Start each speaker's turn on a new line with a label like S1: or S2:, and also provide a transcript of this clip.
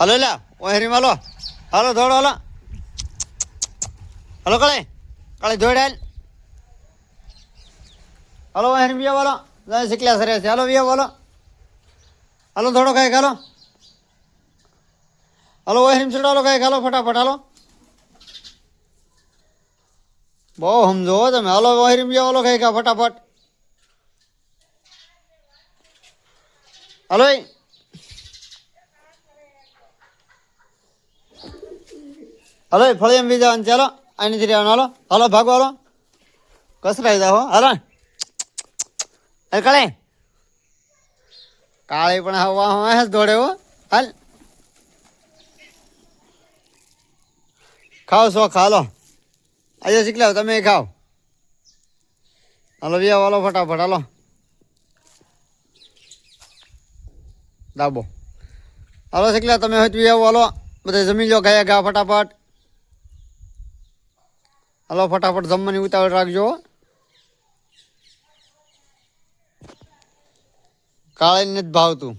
S1: Hello, લા ઓહેરી માલો હલો. દોડો, હલો. હલો, કળે. કળે, દોડ હાલ. હલો ઓહેરી વાલો જાય શીખલ્યા સરે છે. હલો, વિયા વાલો હલો, દોડો કાંઈક ખાલો હલો ઓહેરી ચડો હાલો કાંઈક ખાલો ફટાફટ, હાલો. બહુ સમજો તમે. હલો ઓહેરી વિયા વાલો કાંઈક ખા ફટાફટ. હાલો હલો ફળી એમ બી જવાનું. ચાલો જ રહેવાનું હાલો. હલો, ભાગો, હાલો. કસરાઈ જાઓ. હાલો. કાળે કાળે. કાળી પણ હવા હવા દોડે, હો. હાલ. ખાઓ, શોખ ખાલો આજે શીખ લાવ તમે ખાઓ. હાલો વ્યા હલો, ફટાફટ, હલો. દાબો. હાલો શીખ લાવ તમે હોય તો વ્યા હાલો. બધા જમી લો ગયા ગા ફટાફટ. હાલો ફટાફટ જમવાની ઉતાવળ રાખજો. કાળે નથી ભાવતું